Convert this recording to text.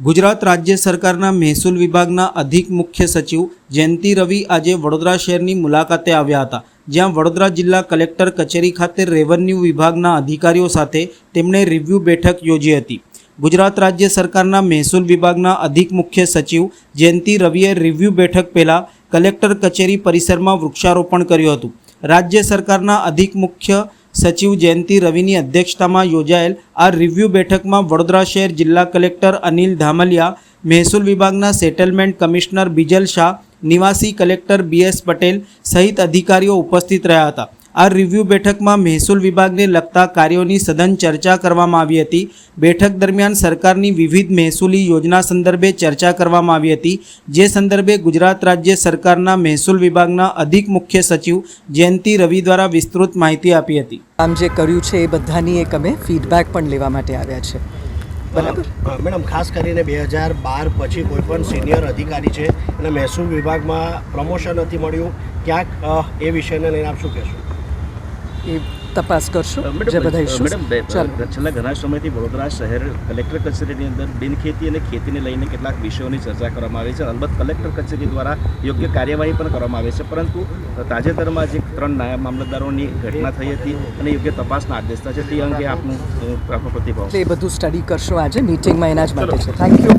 ગુજરાત રાજ્ય સરકારના મહેસૂલ વિભાગના અધિક મુખ્ય સચિવ જયંતિ રવિ આજે વડોદરા શહેરની મુલાકાતે આવ્યા હતા, જ્યાં વડોદરા જિલ્લા કલેક્ટર કચેરી ખાતે રેવન્યુ વિભાગના અધિકારીઓ સાથે તેમણે રિવ્યૂ બેઠક યોજી હતી. ગુજરાત રાજ્ય સરકારના મહેસૂલ વિભાગના અધિક મુખ્ય સચિવ જયંતિ રવિએ રિવ્યૂ બેઠક પહેલાં કલેક્ટર કચેરી પરિસરમાં વૃક્ષારોપણ કર્યું હતું. રાજ્ય સરકારના અધિક મુખ્ય સચિવ જયંતિ રવિની અધ્યક્ષતામાં યોજાયેલ આ રિવ્યૂ બેઠકમાં વડોદરા શહેર જિલ્લા કલેક્ટર અનિલ ધામલિયા, મહેસૂલ વિભાગના સેટલમેન્ટ કમિશનર બિજલ શાહ, નિવાસી કલેક્ટર બી એસ પટેલ સહિત અધિકારીઓ ઉપસ્થિત રહ્યા હતા. આ રિવ્યૂ બેઠકમાં મહેસૂલ વિભાગને લગતા કાર્યોની સઘન ચર્ચા કરવામાં આવી હતી. બેઠક દરમિયાન સરકારની વિવિધ મહેસૂલી યોજના સંદર્ભે ચર્ચા કરવામાં આવી હતી. જે સંદર્ભે ગુજરાત રાજ્ય સરકારના મહેસૂલ વિભાગના અધિક મુખ્ય સચિવ જયંતિ રવિ દ્વારા વિસ્તૃત માહિતી આપી હતી. આમ જે કર્યું છે એ બધાની એક અમે ફીડબેક પણ લેવા માટે આવ્યા છે. બરાબર? મેડમ ખાસ કરીને બે હજાર બાર પછી કોઈ પણ સિનિયર અધિકારી છે અને મહેસૂલ વિભાગમાં પ્રમોશન નથી મળ્યું. ક્યાંક એ વિષયને લઈને આપ શું કહેશો? એ તપાસ કરશું જે બધાઈશું મેડમ છેલ્લા ઘણા સમયથી વડોદરા શહેર કલેક્ટર કચેરીની અંદર બિનખેતી અને ખેતીને લઈને કેટલાક વિષયોની ચર્ચા કરવામાં આવી છે. અલબત્ત કલેક્ટર કચેરી દ્વારા યોગ્ય કાર્યવાહી પણ કરવામાં આવે છે. પરંતુ તાજેતરમાં જે ત્રણ નાયબ મામલતદારોની ઘટના થઈ હતી અને યોગ્ય તપાસના આદેશ થયા છે. તે અંગે આપનું અ, પ્રતિભાવ. એ બધું સ્ટડી કરશું આજે. મીટિંગમાં એના જ માટે છે. Thank you